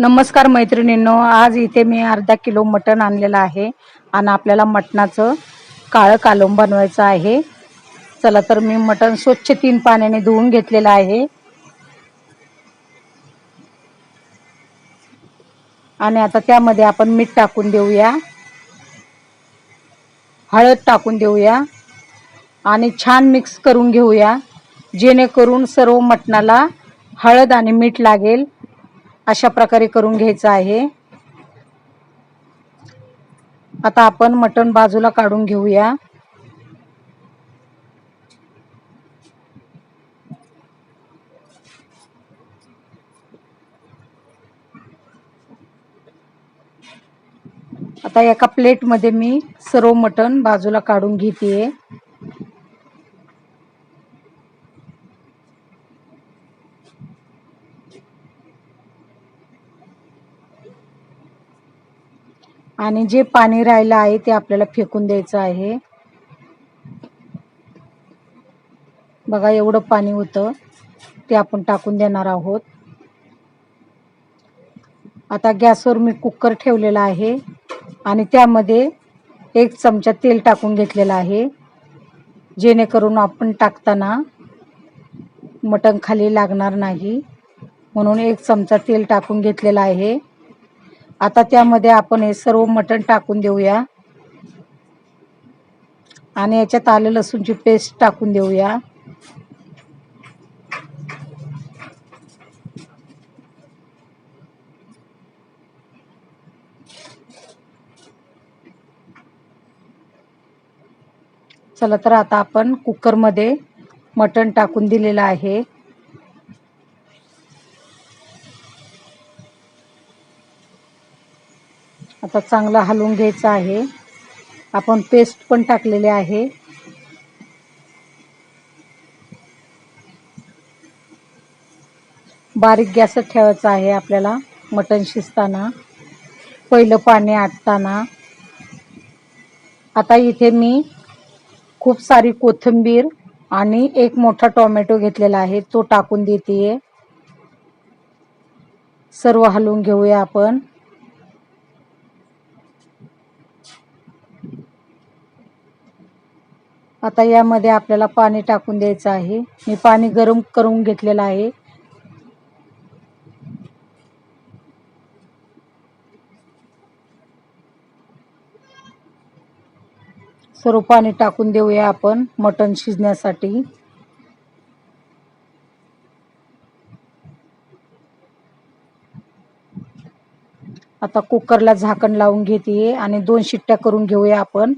नमस्कार मैत्रिणींनो आज इथे मी अर्धा किलो मटण आणलेलं आहे आणि आपल्याला मटणाचं काळं कालवण बनवायचं आहे. चला तर मी मटण स्वच्छ तीन पाण्याने धुवून घेतलेलं आहे. आणि आता त्यामध्ये आपण मीठ टाकून देऊया. हळद टाकून देऊया. आणि छान मिक्स करून घेऊया. जेणेकरून सर्व मटणाला हळद आणि मीठ लागेल. अशा प्रकारे करून घ्यायचं आहे. आता आपण मटण बाजूला काढून घेऊया. आता एका प्लेटमध्ये मी सर्व मटण बाजूला काढून घेते आणि जे पाणी राहिलं आहे ते आपल्याला फेकून द्यायचं आहे. बघा एवढं पाणी होतं. ते आपण टाकून देणार आहोत. आता गॅसवर मी कुकर ठेवलेला आहे आणि त्यामध्ये एक चमचा तेल टाकून घेतलेलं आहे. जेणेकरून आपण टाकताना मटण खाली लागणार नाही. म्हणून एक चमचा तेल टाकून घेतलेला आहे. आता त्यामध्ये आपण हे सर्व मटण टाकून देऊया. आणि याच्यात आलं लसूणची पेस्ट टाकून देऊया. चला तर आता आपण कुकरमध्ये मटण टाकून दिलेलं आहे. आता चांगला हलवून घ्यायचं आहे. आपण पेस्ट पण टाकलेले आहे. बारीक गॅसच ठेवायचा आहे आपल्याला मटण शिजताना. पहिलं पाणी आटताना. आता इथे मी खूप सारी कोथिंबीर आणि एक मोठा टोमॅटो घेतलेला आहे तो टाकून देते सर्व हलवून घेऊया आपण. आता यामध्ये आपल्याला पाणी टाकून द्यायचं आहे. मी पाणी गरम करून घेतलेलं आहे. सर्व पाणी टाकून देऊया आपण मटण शिजण्यासाठी. आता कुकरला झाकण लावून घेते आणि दोन शिट्ट्या करून घेऊया आपण.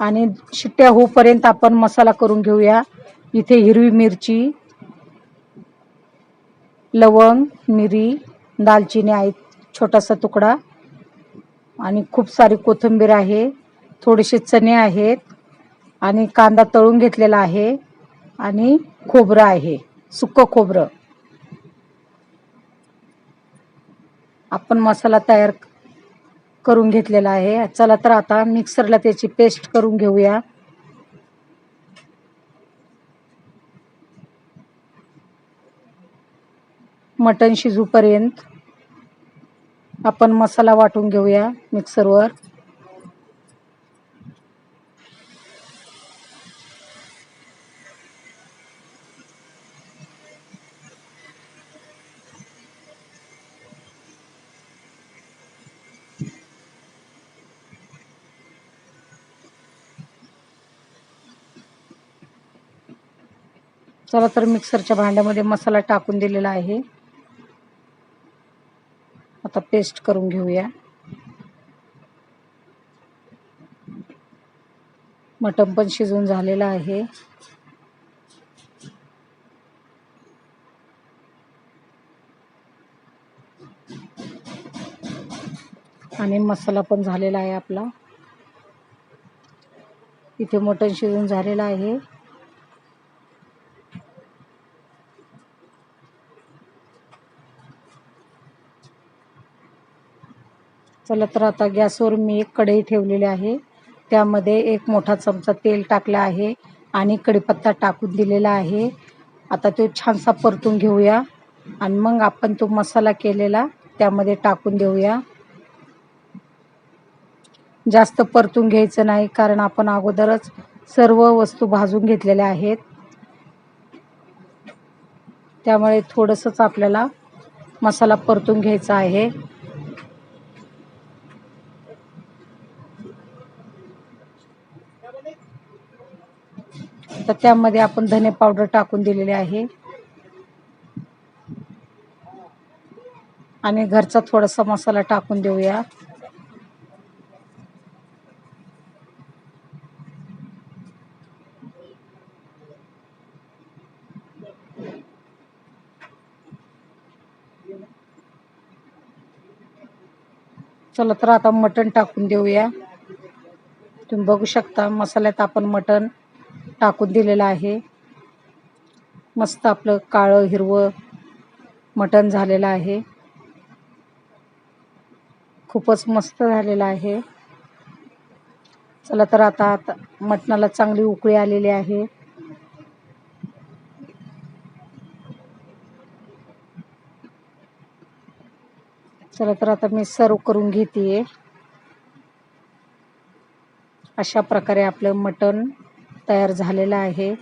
आणि शिट्ट्या होऊपर्यंत आपण मसाला करून घेऊया. इथे हिरवी मिरची लवंग मिरी दालचिनी आहे छोटासा तुकडा. आणि खूप सारी कोथिंबीर आहे थोडेसे चणे आहेत आणि कांदा तळून घेतलेला आहे आणि खोबरं आहे सुक्क खोबरं. आपण मसाला तयार करून घेतलेला आहे. चला तर आता मिक्सरला त्याची पेस्ट करून घेऊया. मटण शिजूपर्यंत आपण मसाला वाटून घेऊया मिक्सरवर. चला तर मिक्सरच्या भांड्यामध्ये मसाला टाकून दिलेला आहे. आता पेस्ट करून घेऊया. मटण पण शिजून झालेलं आहे. आणि मसाला पण झालेला आहे आपला. इथे मटण शिजून झालेलं आहे. चला तर आता गॅसवर मी एक कढई ठेवलेली आहे. त्यामध्ये एक मोठा चमचा तेल टाकला आहे आणि कढीपत्ता टाकून दिलेला आहे. आता तो छानसा परतून घेऊया. आणि मग आपण तो मसाला केलेला त्यामध्ये टाकून देऊया. जास्त परतून घ्यायचं नाही कारण आपण अगोदरच सर्व वस्तू भाजून घेतलेल्या आहेत. त्यामुळे थोडंसंच आपल्याला मसाला परतून घ्यायचा आहे. तर त्यामध्ये आपण धने पावडर टाकून दिलेले आहे. आणि घरचा थोडासा मसाला टाकून देऊया. चला तर आता मटण टाकून देऊया. तुम्ही बघू शकता मसाल्यात आपण मटण टाकून दिलेलं आहे. मस्त आपलं काळं हिरवं मटण झालेलं आहे. खूपच मस्त झालेलं आहे. चला तर आता आता मटणाला चांगली उकळी आलेली आहे. चला तर आता मी सर्व करून घेते अशा प्रकारे आपलं मटण तयार झालेला आहे.